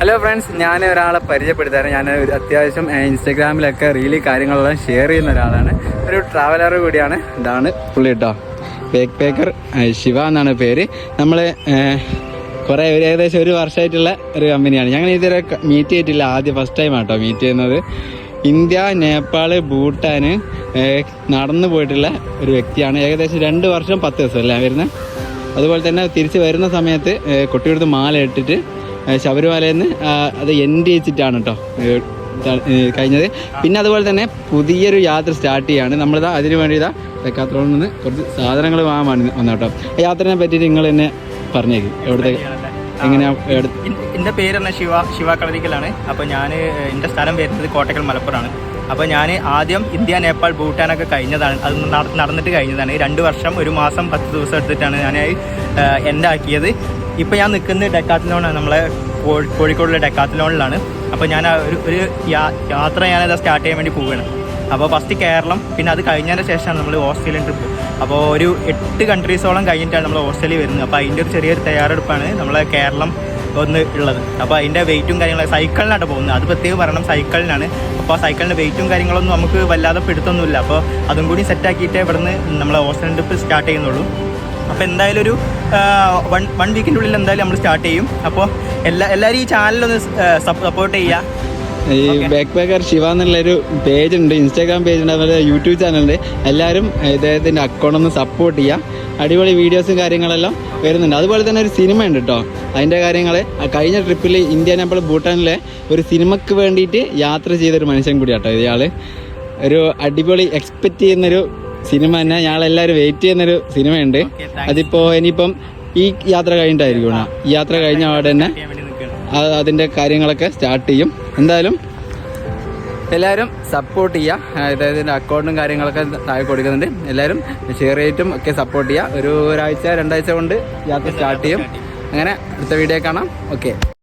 Hello friends ഞാൻ ഒരാളെ പരിചയപ്പെടുത്താറ് ഞാൻ അത്യാവശ്യം ഇൻസ്റ്റഗ്രാമിലൊക്കെ റീലി കാര്യങ്ങളെല്ലാം ഷെയർ ചെയ്യുന്ന ഒരാളാണ്. ഒരു ട്രാവലർ കൂടിയാണ്. ഇതാണ് പുള്ളി കേട്ടോ പേക്കർ ശിവ എന്നാണ് പേര്. നമ്മൾ കുറേ ഒരു ഏകദേശം ഒരു വർഷമായിട്ടുള്ള ഒരു കമ്പനിയാണ്. ഞങ്ങൾ ഇതുവരെ മീറ്റ് ചെയ്തിട്ടില്ല. ആദ്യം ഫസ്റ്റ് ടൈം ആട്ടോ മീറ്റ് ചെയ്യുന്നത്. ഇന്ത്യ നേപ്പാൾ ഭൂട്ടാന് നടന്നു പോയിട്ടുള്ള ഒരു വ്യക്തിയാണ്. ഏകദേശം രണ്ട് വർഷം പത്ത് ദിവസം അല്ലേ വരുന്നത്. അതുപോലെ തന്നെ തിരിച്ച് വരുന്ന സമയത്ത് കുട്ടിയുടെ മാല ഇട്ടിട്ട് ശബരിമലയിൽ നിന്ന് അത് എൻഡ് ചെയ്തിട്ടാണ് കേട്ടോ കഴിഞ്ഞത്. പിന്നെ അതുപോലെ തന്നെ പുതിയൊരു യാത്ര സ്റ്റാർട്ട് ചെയ്യാണ്. നമ്മളിതാ അതിന് വേണ്ടി ഇതാ ഡെക്കാത്രോണിൽ നിന്ന് കുറച്ച് സാധനങ്ങൾ വാങ്ങാൻ വന്നു കേട്ടോ ആ യാത്രനെ പറ്റിയിട്ട് നിങ്ങൾ എന്നെ പറഞ്ഞേക്കും. എവിടുത്തെ എങ്ങനെയാ എന്റെ പേര് പറഞ്ഞ ശിവ ശിവ കളരിക്കലാണ്. അപ്പോൾ ഞാൻ എന്റെ സ്ഥലം വരുന്നത് കോട്ടക്കൽ മലപ്പുറമാണ്. അപ്പോൾ ഞാൻ ആദ്യം ഇന്ത്യ നേപ്പാൾ ഭൂട്ടാനൊക്കെ കഴിഞ്ഞതാണ്. അത് നട- നടന്നിട്ട് കഴിഞ്ഞതാണ്. രണ്ട് വർഷം ഒരു മാസം പത്ത് ദിവസം എടുത്തിട്ടാണ് ഞാൻ എന്റെ ആക്കിയത് ഇപ്പോൾ ഞാൻ നിൽക്കുന്നത് ഡെക്കാത്തിലോണാണ് നമ്മളെ കോഴിക്കോടുള്ള ഡെക്കാത്തിലോണിലാണ് അപ്പോൾ ഞാൻ ഒരു ഒരു യാത്ര ഞാനത് സ്റ്റാർട്ട് ചെയ്യാൻ വേണ്ടി പോവുകയാണ് അപ്പോൾ ഫസ്റ്റ് കേരളം പിന്നെ അത് കഴിഞ്ഞതിന് ശേഷമാണ് നമ്മൾ ഓസ്ട്രേലിയൻ ട്രിപ്പ് അപ്പോൾ ഒരു എട്ട് കൺട്രീസോളം കഴിഞ്ഞിട്ടാണ് നമ്മൾ ഓസ്ട്രേലിയ വരുന്നത്. അപ്പോൾ അതിന്റെ ഒരു ചെറിയൊരു തയ്യാറെടുപ്പാണ് നമ്മളെ കേരളം ഒന്ന് ഉള്ളത്. അപ്പോൾ അതിന്റെ വെയിറ്റും കാര്യങ്ങളും സൈക്കിളിനാണ് പോകുന്നത്. അത് പ്രത്യേകം പറയണം സൈക്കിളിനാണ് അപ്പോൾ ആ സൈക്കിളിന്റെ വെയിറ്റും കാര്യങ്ങളൊന്നും നമുക്ക് വല്ലാതെ പിടുത്തൊന്നുമില്ല അപ്പോൾ അതും കൂടി സെറ്റാക്കിയിട്ടേ ഇവിടുന്ന് നമ്മളെ ഓസ്ട്രേലിയൻ ട്രിപ്പ് സ്റ്റാർട്ട് ചെയ്യുന്നുള്ളൂ. അപ്പോൾ എന്തായാലും ഒരു വൺ വൺ വീക്കിന്റെ ഉള്ളിൽ എന്തായാലും നമ്മൾ സ്റ്റാർട്ട് ചെയ്യും. അപ്പോൾ എല്ലാ എല്ലാവരും ഈ ചാനലൊന്ന് സപ്പോർട്ട് ചെയ്യുക. ഈ ബാക്ക് പാക്കർ ശിവ എന്നുള്ളൊരു പേജ് ഉണ്ട് ഇൻസ്റ്റാഗ്രാം പേജ് ഉണ്ട് അതുപോലെ യൂട്യൂബ് ചാനലുണ്ട് എല്ലാവരും ഇദ്ദേഹത്തിന്റെ അക്കൗണ്ട് ഒന്ന് സപ്പോർട്ട് ചെയ്യുക. അടിപൊളി വീഡിയോസും കാര്യങ്ങളെല്ലാം വരുന്നുണ്ട്. അതുപോലെ തന്നെ ഒരു സിനിമ ഉണ്ട് കേട്ടോ അതിന്റെ കാര്യങ്ങൾ കഴിഞ്ഞ ട്രിപ്പിൽ ഇന്ത്യ നമ്മൾ ഭൂട്ടാനിലെ ഒരു സിനിമയ്ക്ക് വേണ്ടിയിട്ട് യാത്ര ചെയ്തൊരു മനുഷ്യൻ കൂടിയാട്ടോ ഇയാൾ ഒരു അടിപൊളി എക്സ്പെക്റ്റ് ചെയ്യുന്നൊരു സിനിമ തന്നെ ഞങ്ങളെല്ലാവരും വെയിറ്റ് ചെയ്യുന്നൊരു സിനിമയുണ്ട്. അതിപ്പോൾ ഇനിയിപ്പം ഈ യാത്ര കഴിഞ്ഞിട്ടായിരിക്കും ഈ യാത്ര കഴിഞ്ഞ അവിടെ തന്നെ അതിന്റെ കാര്യങ്ങളൊക്കെ സ്റ്റാർട്ട് ചെയ്യും. എന്തായാലും എല്ലാവരും സപ്പോർട്ട് ചെയ്യുക അതായത് ഇതിന്റെ അക്കൗണ്ടും കാര്യങ്ങളൊക്കെ താഴെ കൊടുക്കുന്നുണ്ട്. എല്ലാവരും ഷെയർ ചെയ്തിട്ടും ഒക്കെ സപ്പോർട്ട് ചെയ്യുക ഒരു ഒരാഴ്ച രണ്ടാഴ്ച കൊണ്ട് യാത്ര സ്റ്റാർട്ട് ചെയ്യും. അങ്ങനെ അടുത്ത വീഡിയോ കാണാം. ഓക്കെ